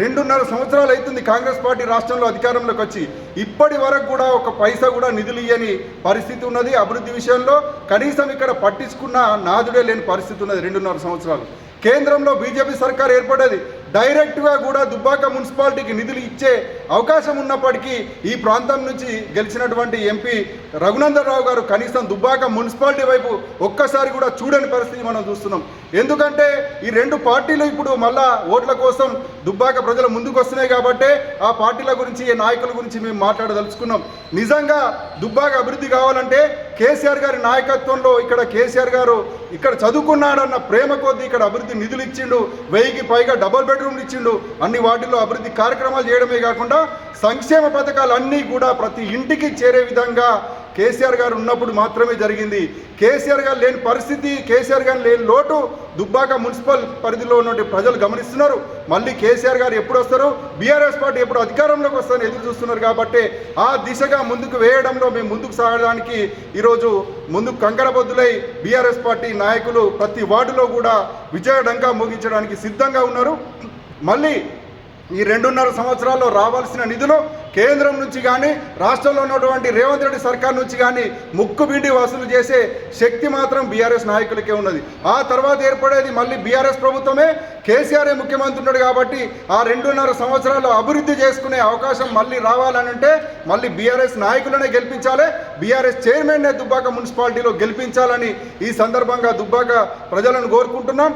రెండున్నర సంవత్సరాలు అవుతుంది కాంగ్రెస్ పార్టీ రాష్ట్రంలో అధికారంలోకి వచ్చి. ఇప్పటి వరకు కూడా ఒక పైసా కూడా నిధులు ఇయ్యని పరిస్థితి ఉన్నది అభివృద్ధి విషయంలో. కనీసం ఇక్కడ పట్టించుకున్న నాదుడే లేని పరిస్థితి ఉన్నది రెండున్నర సంవత్సరాలు. కేంద్రంలో బీజేపీ సర్కార్ ఏర్పడేది డైరెక్ట్గా కూడా దుబ్బాక మున్సిపాలిటీకి నిధులు ఇచ్చే అవకాశం ఉన్నప్పటికీ ఈ ప్రాంతం నుంచి గెలిచినటువంటి ఎంపీ రఘునందనరావు గారు కనీసం దుబ్బాక మున్సిపాలిటీ వైపు ఒక్కసారి కూడా చూడని పరిస్థితి మనం చూస్తున్నాం. ఎందుకంటే ఈ రెండు పార్టీలు ఇప్పుడు మళ్ళా ఓట్ల కోసం దుబ్బాక ప్రజలు ముందుకు వస్తున్నాయి కాబట్టి ఆ పార్టీల గురించి ఈ నాయకుల గురించి మేము మాట్లాడదలుచుకున్నాం. నిజంగా దుబ్బాక అభివృద్ధి కావాలంటే కేసీఆర్ గారి నాయకత్వంలో ఇక్కడ కేసీఆర్ గారు ఇక్కడ చదువుకున్నాడన్న ప్రేమ కొద్దీ ఇక్కడ అభివృద్ధి నిధులు ఇచ్చిండు వెయ్యికి పైగా డబుల్ బెడ్రూమ్లు ఇచ్చిండు. అన్ని వాటిల్లో అభివృద్ధి కార్యక్రమాలు చేయడమే కాకుండా సంక్షేమ పథకాలు అన్నీ కూడా ప్రతి ఇంటికి చేరే విధంగా కేసీఆర్ గారు ఉన్నప్పుడు మాత్రమే జరిగింది. కేసీఆర్ గారు లేని పరిస్థితి కేసీఆర్ గారు లేని లోటు దుబ్బాక మున్సిపల్ పరిధిలో ఉన్నటువంటి ప్రజలు గమనిస్తున్నారు. మళ్ళీ కేసీఆర్ గారు ఎప్పుడు వస్తారు బీఆర్ఎస్ పార్టీ ఎప్పుడు అధికారంలోకి వస్తారని ఎదురు చూస్తున్నారు కాబట్టి ఆ దిశగా ముందుకు వేయడంలో మేము ముందుకు సాగడానికి ఈరోజు ముందుకు కంకరబద్దులై బీఆర్ఎస్ పార్టీ నాయకులు ప్రతి వార్డులో కూడా విజయడంగా ముగించడానికి సిద్ధంగా ఉన్నారు. మళ్ళీ ఈ రెండున్నర సంవత్సరాల్లో రావాల్సిన నిధులు కేంద్రం నుంచి కానీ రాష్ట్రంలో ఉన్నటువంటి రేవంత్ రెడ్డి సర్కార్ నుంచి కానీ ముక్కుబిండి వసూలు చేసే శక్తి మాత్రం బీఆర్ఎస్ నాయకులకే ఉన్నది. ఆ తర్వాత ఏర్పడేది మళ్ళీ బీఆర్ఎస్ ప్రభుత్వమే. కేసీఆర్ఏ ముఖ్యమంత్రి ఉన్నాడు కాబట్టి ఆ రెండున్నర సంవత్సరాలు అభివృద్ధి చేసుకునే అవకాశం మళ్ళీ రావాలనంటే మళ్ళీ బీఆర్ఎస్ నాయకులనే గెలిపించాలి. బీఆర్ఎస్ చైర్మన్నే దుబ్బాక మున్సిపాలిటీలో గెలిపించాలని ఈ సందర్భంగా దుబ్బాక ప్రజలను కోరుకుంటున్నాం.